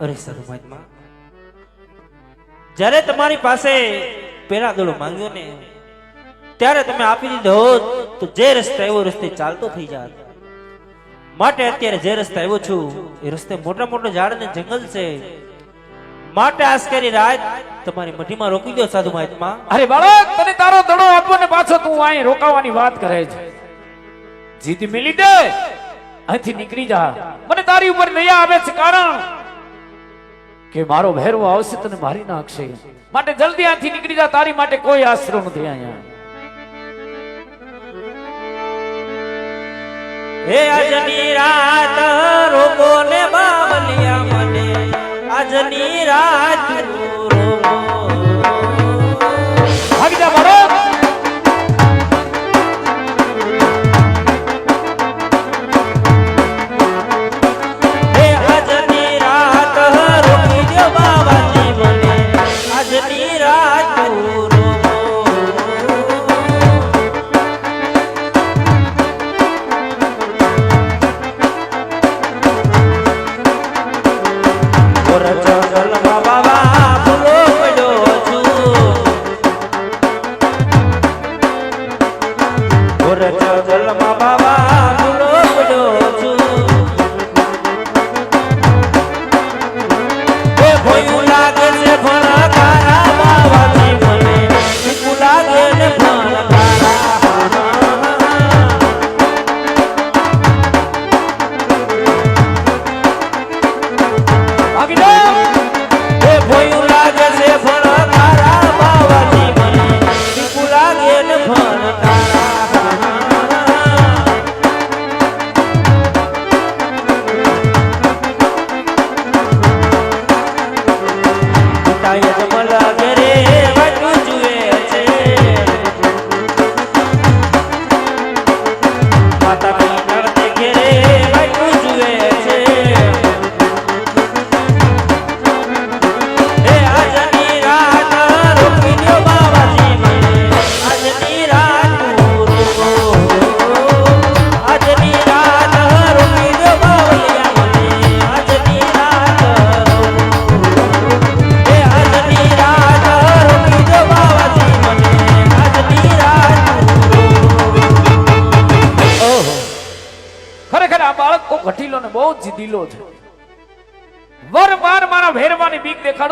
અરે સાધુ મહાત્મા જ્યારે તમારી પાસે પેલા દોડો માંગ્યો ને, ત્યારે તમે આપી દીધો હોત, તો જે રસ્તે એવો રસ્તે ચાલતો થઈ જાત. માટે અત્યારે જે રસ્તે આવ્યો છું, એ રસ્તે મોટા મોટા ઝાડ ને જંગલ છે. માટે આજ રાત તમારી મઠીમાં રોકી દો સાધુ મહાત્મા. અરે બાળક, તને તારો દડો આપો ને પાછો તું અહીં રોકાવાની વાત કરે છે. જીત મિલી દે, અહીંથી નીકળી જા. મને તારી ઉપર દયા આવે છે કારણ કે મારો ભેરવો આવશે તને મારી નાખશે. માટે જલ્દી આથી નીકળી જા તારી માટે કોઈ આશરો નથી અહીંયા. હે આજની રાત રોગો ને બાવલિયા મને. આજની રાત રોગો ભાગી જા ઓર જંગલમાં બાબા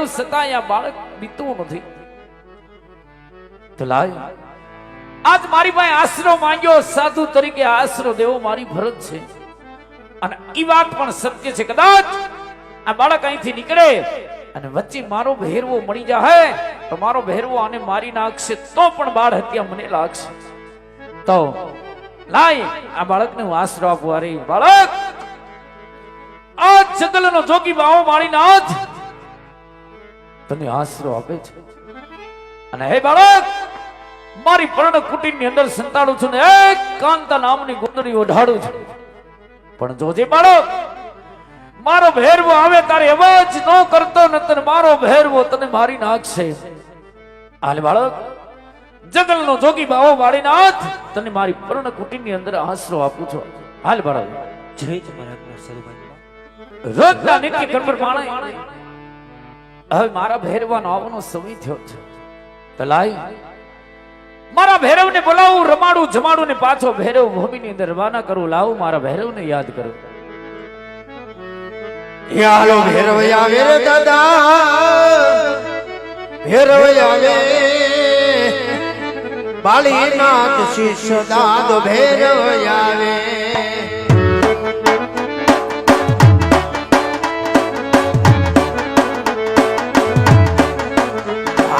બીક છતાં આ બાળક બીતું નથી. તો આજ મારી પાસે આશરો માંગ્યો, સાધુ તરીકે આશરો દેવો મારી ફરજ છે. અને એ વાત પણ સત્ય છે, કદાચ આ બાળક અહીંથી નીકળે અને વચ્ચે મારો ભેરવો મળી જાય તો મારો ભેરવો આને મારી નાખશે, તો પણ બાળ હત્યા મને લાગશે. તો લાય, આ બાળકને હું આશરો આપું, અરે બાળક! આ જંગલનો જોગી બાવો મારીને આજ તને આશરો આપે છે. અને હે બાળક મારી પર્ણ કુટીરની અંદર સંતાડું છું ને એક કાંતા નામની ગુંદડી ઓઢાડું છું. પણ જોજે બાળક મારો ભેરવો આવે તારે અવાજ ન કરતો ને તને મારો ભેરવો તને મારી નાખશે. હાલ બાળક જંગલનો જોગી બાવો વાળીનાથ તને મારી પર્ણ કુટીરની અંદર આશરો આપું છું. હાલ બાળક. જય તમારા આજ્ઞા સદુભાઈ રોજના નિત્ય કર્મ પ્રમાણે હવે મારા ભૈરવાનો આવવાનો સમય થયો છે. તો મારા ભૈરવને બોલાવું, રમાડું, જમાડું ને પાછો ભૈરવ ભૂમિની અંદર રવાના કરું, લાવું મારા ભૈરવને યાદ કરું. યાલો ભેરવ આવે રે દાદા, ભેરવ આવે. બાળીનાથ શિષ્ય દાદો ભેરવ આવે.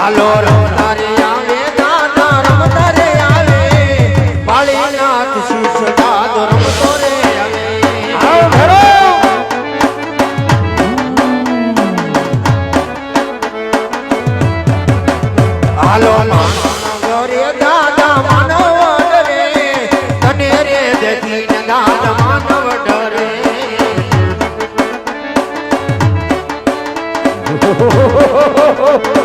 હાલો રમતારે આવે દાદા રમતારે આવે. બાળીનાથ શિષ્ય દાદો રમતો રે આવે. હાલો રે દાદા માનવ રે તને રે દેખીને દાદા માનવ ડરે. એ હાલો ભેરવ રમે દાદા ભેરવ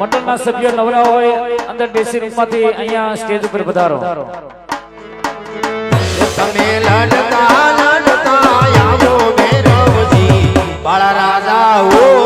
મંડળના સભ્યો નવરા હોય અંદર ડ્રેસિંગ રૂમમાંથી અહીંયા સ્ટેજ ઉપર પધારો. તમે લડતા લડતા આવો ભૈરવજી. બાળા રાજા ઓ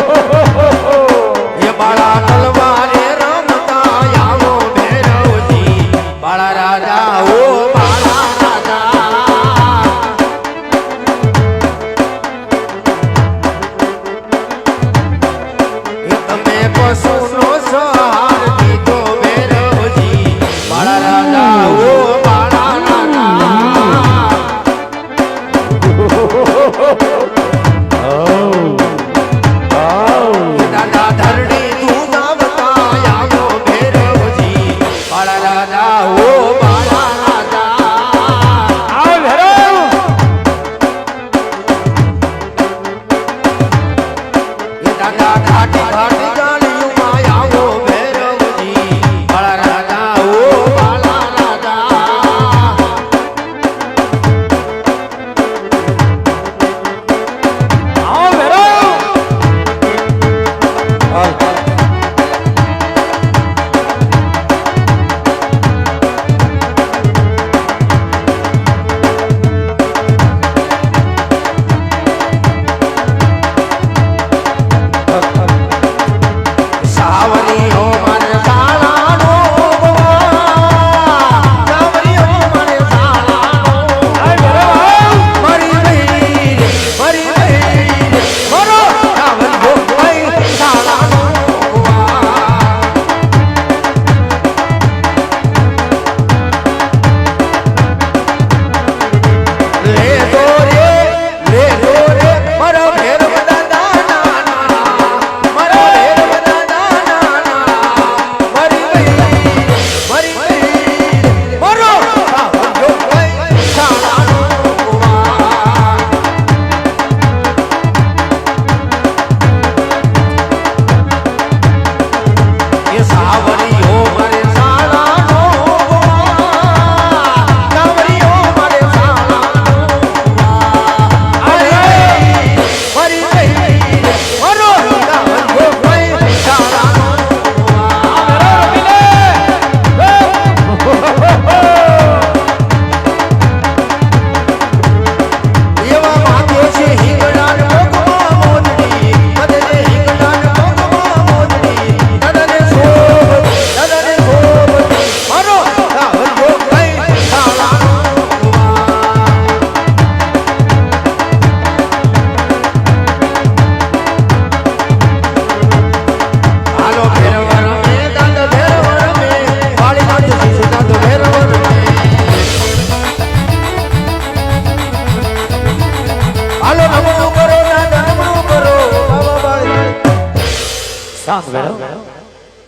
શાંત ભેરો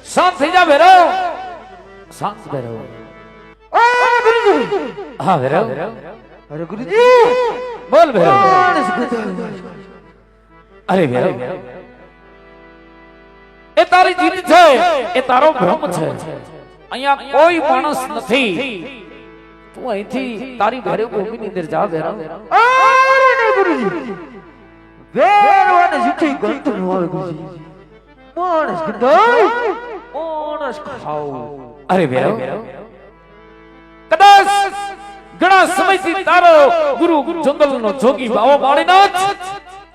શાંત થઈ જા ભેરો શાંત ભેરો હા ભેરો અરે ગુરુજી. બોલ ભેરો અરે ભેરો એ તારી જીત છે. એ તારો ભ્રમ છે. અહીંયા કોઈ માણસ નથી. તું અહીંથી તારી ઘરે ભૂમિની અંદર જા ભેરો અરે ગુરુજી. વેરવાને જીઠી ગંધ ન હોય ગુરુજી. માણસ ગંધાય માણસ ખાવ. અરે ભેરો કદાચ ઘણા સમયથી તારો ગુરુ જંગલનો જોગી બાવો માળીનાથ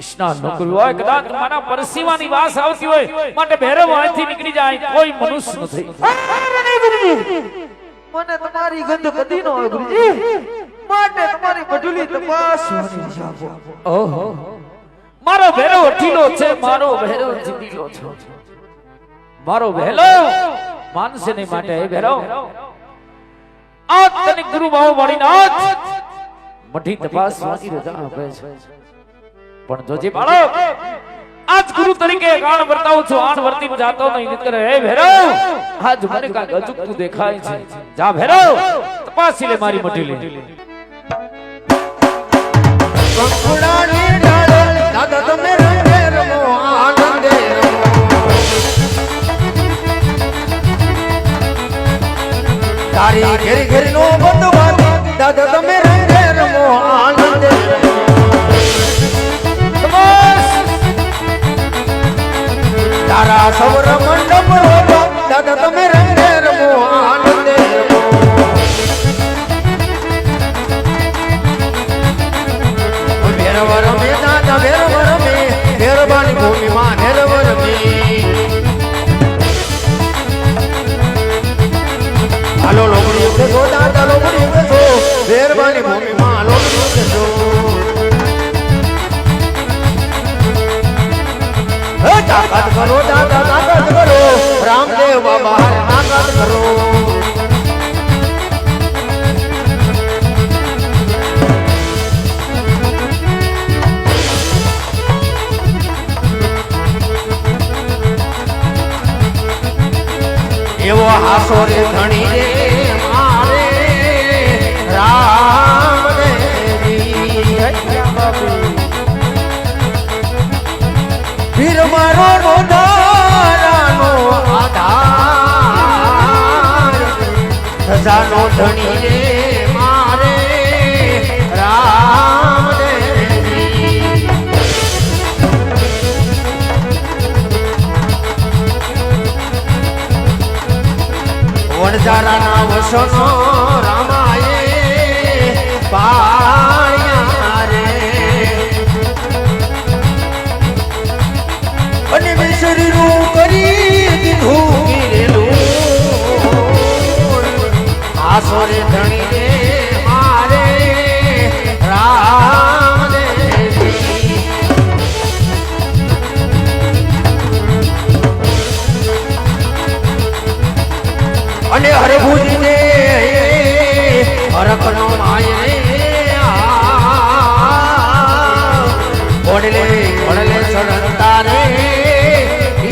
સ્નાન ન કર્યું હોય કદાચ મારા પરસીવાની વાસ આવતી હોય માટે ભેરવ અહીંથી નીકળી જાય કોઈ મનુષ્ય નથી. મને તમારી ગંધ કદી ન હોય ગુરુજી માટે તમારી મજૂલી તપાસ ઓહો. મારો ભેરો ઢીલો છે મારો ભેરવ ઢીલો છે. મારો ભેલો માનસે નહીં માટે એ ભેરવ આ તને ગુરુ બાવો માળીનાથ મઠી તપાસવાની રજા આપે છે. પણ જોજે બાળક આજ ગુરુ તરીકે ગાણ વર્તાવું છું આણ વર્તી જાતો નહીં નિતર હે ભેરવ આજ મને કાંઈક અચૂકતું દેખાય છે. જા ભેરવ તપાસી લે મારી મઠી લે કંકુડાની તારી ઘેર ઘેર નો બંધવાની દાદા તમે રંગે રમો આનંદ. તારા સૌર મંડપ કરો દાદા તાકાત કરો. રામદેવ બાબા તાકાત કરો. એવો હાસો રે ધણી રે, મારે રામ દેવી બાપુ. વીર મારો પ્રજાનો ધણી રે મારે રામ વણજારાના વસનો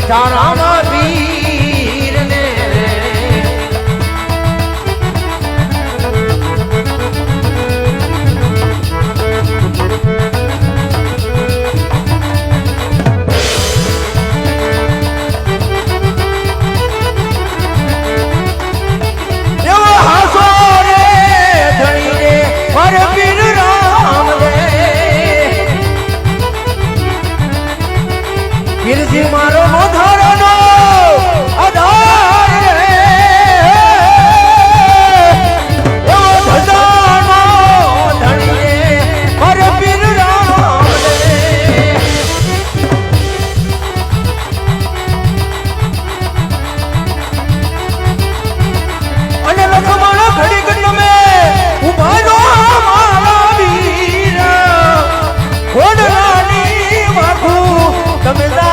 Shara Mabi દિલથી મારો મોધારાનો આધાર રે. ઓ ભજાનો ધણીએ પર પીરરાનો રે. અને લખમાણો ઘડી ગણનો મે તમે